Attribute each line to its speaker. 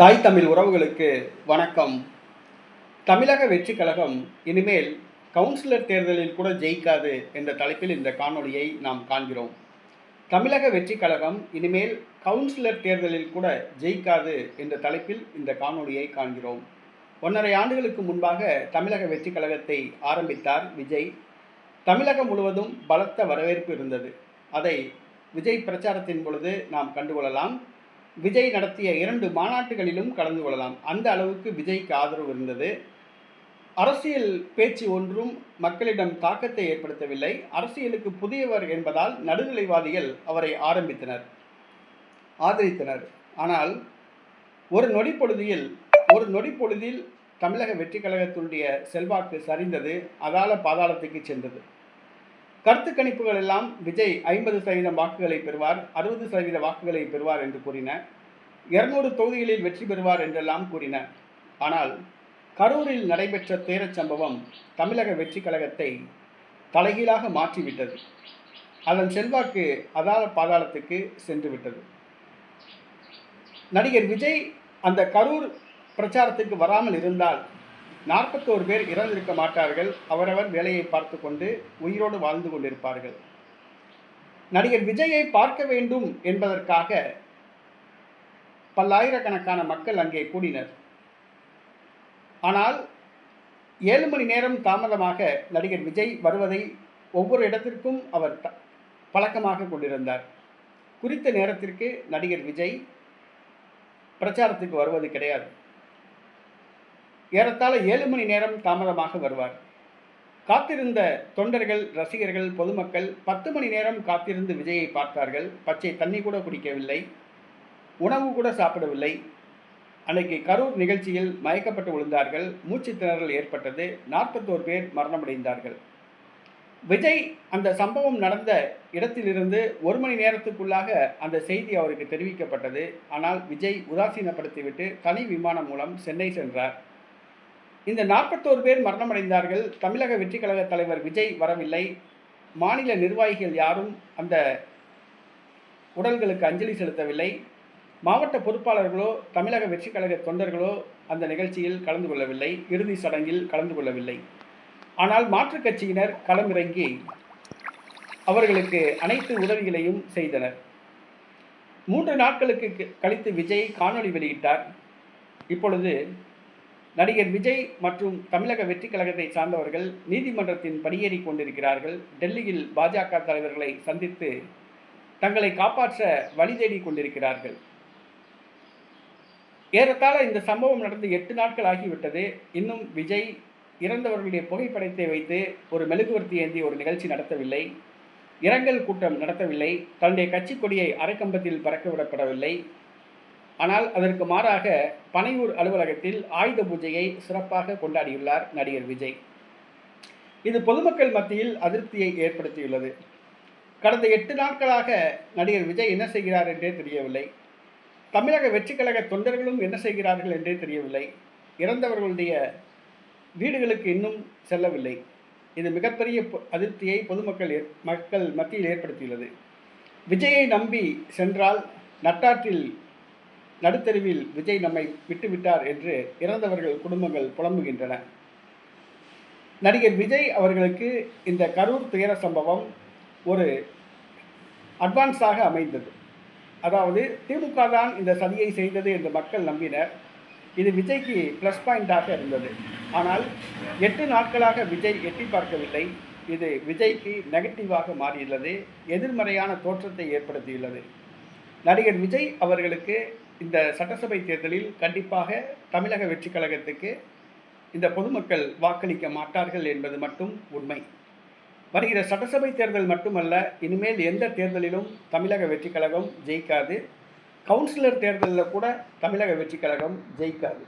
Speaker 1: தாய் தமிழ் உறவுகளுக்கு வணக்கம். தமிழக வெற்றி கழகம் இனிமேல் கவுன்சிலர் தேர்தலில் கூட ஜெயிக்காது என்ற தலைப்பில் இந்த காணொளியை நாம் காண்கிறோம். தமிழக வெற்றி கழகம் இனிமேல் கவுன்சிலர் தேர்தலில் கூட ஜெயிக்காது என்ற தலைப்பில் இந்த காணொளியை காண்கிறோம். ஒன்றரை ஆண்டுகளுக்கு முன்பாக தமிழக வெற்றி கழகத்தை ஆரம்பித்தார் விஜய். தமிழகம் முழுவதும் பலத்த வரவேற்பு இருந்தது. அதை விஜய் பிரச்சாரத்தின் பொழுது நாம் கண்டுகொள்ளலாம். விஜய் நடத்திய இரண்டு மாநாட்டுகளிலும் கலந்து கொள்ளலாம். அந்த அளவுக்கு விஜய்க்கு ஆதரவு இருந்தது. அரசியல் பேச்சு ஒன்றும் மக்களிடம் தாக்கத்தை ஏற்படுத்தவில்லை. அரசியலுக்கு புதியவர் என்பதால் நடுநிலைவாதிகள் அவரை ஆரம்பித்தனர் ஆதரித்தனர். ஆனால் ஒரு நொடி பொழுதில் ஒரு நொடி பொழுதில் தமிழக வெற்றி கழகத்தினுடைய செல்வாக்கு சரிந்தது அதால பாதாளத்துக்கு சென்றது. கருத்து கணிப்புகள் எல்லாம் விஜய் ஐம்பது சதவீதம் வாக்குகளை பெறுவார் அறுபது சதவீத வாக்குகளை பெறுவார் என்று கூறின. இருநூறு தொகுதிகளில் வெற்றி பெறுவார் என்றெல்லாம் கூறின. ஆனால் கரூரில் நடைபெற்ற தேரச் சம்பவம் தமிழக வெற்றி கழகத்தை தலைகீழாக மாற்றிவிட்டது. அதன் செல்வாக்கு அதால பாதாளத்துக்கு சென்று விட்டது நடிகர் விஜய் அந்த கரூர் பிரச்சாரத்துக்கு வராமல் இருந்தால் நாற்பத்தோரு பேர் இறந்திருக்க மாட்டார்கள். அவரவர் வேலையை பார்த்து கொண்டு உயிரோடு வாழ்ந்து கொண்டிருப்பார்கள். நடிகர் விஜயை பார்க்க வேண்டும் என்பதற்காக பல்லாயிரக்கணக்கான மக்கள் அங்கே கூடினர். ஆனால் ஏழு மணி நேரம் தாமதமாக நடிகர் விஜய் வருவதை ஒவ்வொரு இடத்திற்கும் அவர் பழக்கமாக கொண்டிருந்தார். குறித்த நேரத்திற்கு நடிகர் விஜய் பிரச்சாரத்துக்கு வருவது கிடையாது. ஏறத்தாழ ஏழு மணி நேரம் தாமதமாக வருவார். காத்திருந்த தொண்டர்கள் ரசிகர்கள் பொதுமக்கள் பத்து மணி நேரம் காத்திருந்து விஜயை பார்த்தார்கள். பச்சை தண்ணி கூட குடிக்கவில்லை. உணவு கூட சாப்பிடவில்லை. அன்னைக்கு கரூர் நிகழ்ச்சியில் மயக்கப்பட்டு விழுந்தார்கள். மூச்சு திணறல் ஏற்பட்டது. நாற்பத்தோரு பேர் மரணமடைந்தார்கள். விஜய் அந்த சம்பவம் நடந்த இடத்திலிருந்து ஒரு மணி நேரத்துக்குள்ளாக அந்த செய்தி அவருக்கு தெரிவிக்கப்பட்டது. ஆனால் விஜய் உதாசீனப்படுத்திவிட்டு தனி விமானம் மூலம் சென்னை சென்றார். இந்த நாற்பத்தோரு பேர் மரணமடைந்தார்கள். தமிழக வெற்றி கழக தலைவர் விஜய் வரவில்லை. மாநில நிர்வாகிகள் யாரும் அந்த உடல்களுக்கு அஞ்சலி செலுத்தவில்லை. மாவட்ட பொறுப்பாளர்களோ தமிழக வெற்றி கழக தொண்டர்களோ அந்த நிகழ்ச்சியில் கலந்து கொள்ளவில்லை. இறுதி சடங்கில் கலந்து கொள்ளவில்லை. ஆனால் மாற்றுக் கட்சியினர் களமிறங்கி அவர்களுக்கு அனைத்து உதவிகளையும் செய்தனர். மூன்று நாட்களுக்கு க- கழித்து விஜய் காணொளி வெளியிட்டார். இப்பொழுது நடிகர் விஜய் மற்றும் தமிழக வெற்றி கழகத்தை சார்ந்தவர்கள் நீதிமன்றத்தின் படியேறி கொண்டிருக்கிறார்கள். டெல்லியில் பாஜக தலைவர்களை சந்தித்து தங்களை காப்பாற்ற வழி தேடி கொண்டிருக்கிறார்கள். ஏறத்தாழ இந்த சம்பவம் நடந்து எட்டு நாட்கள் ஆகிவிட்டது. இன்னும் விஜய் இறந்தவர்களுடைய புகைப்படத்தை வைத்து ஒரு மெழுகுவர்த்தி ஏந்தி ஒரு நிகழ்ச்சி நடத்தவில்லை. இரங்கல் கூட்டம் நடத்தவில்லை. தன்னுடைய கட்சி கொடியை அரைக்கம்பத்தில் பறக்க விடப்படவில்லை. ஆனால் அதற்கு மாறாக பனையூர் அலுவலகத்தில் ஆயுத பூஜையை சிறப்பாக கொண்டாடியுள்ளார் நடிகர் விஜய். இது பொதுமக்கள் மத்தியில் அதிருப்தியை ஏற்படுத்தியுள்ளது. கடந்த எட்டு நாட்களாக நடிகர் விஜய் என்ன செய்கிறார் என்றே தெரியவில்லை. தமிழக வெற்றி கழக தொண்டர்களும் என்ன செய்கிறார்கள் என்றே தெரியவில்லை. இறந்தவர்களுடைய வீடுகளுக்கு இன்னும் செல்லவில்லை. இது மிகப்பெரிய பொ- அதிருப்தியை பொதுமக்கள் மக்கள் மத்தியில் ஏற்படுத்தியுள்ளது. விஜயை நம்பி சென்றால் நட்டாற்றில் நடுத்தெருவில் விஜய் நம்மை விட்டுவிட்டார் என்று இறந்தவர்கள் குடும்பங்கள் புலம்புகின்றன. நடிகர் விஜய் அவர்களுக்கு இந்த கரூர் துயர சம்பவம் ஒரு அட்வான்ஸாக அமைந்தது. அதாவது திமுக தான் இந்த சதியை செய்தது என்று மக்கள் நம்பினர். இது விஜய்க்கு ப்ளஸ் பாயிண்டாக இருந்தது. ஆனால் எட்டு நாட்களாக விஜய் எட்டி பார்க்கவில்லை. இது விஜய்க்கு நெகட்டிவாக மாறியுள்ளது. எதிர்மறையான தோற்றத்தை ஏற்படுத்தியுள்ளது. நடிகர் விஜய் அவர்களுக்கு இந்த சட்டசபை தேர்தலில் கண்டிப்பாக தமிழக வெற்றி கழகத்துக்கு இந்த பொதுமக்கள் வாக்களிக்க மாட்டார்கள் என்பது மட்டும் உண்மை. வருகிற சட்டசபை தேர்தல் மட்டுமல்ல இனிமேல் எந்த தேர்தலிலும் தமிழக வெற்றி கழகம் ஜெயிக்காது. கவுன்சிலர் தேர்தலில் கூட தமிழக வெற்றி கழகம் ஜெயிக்காது.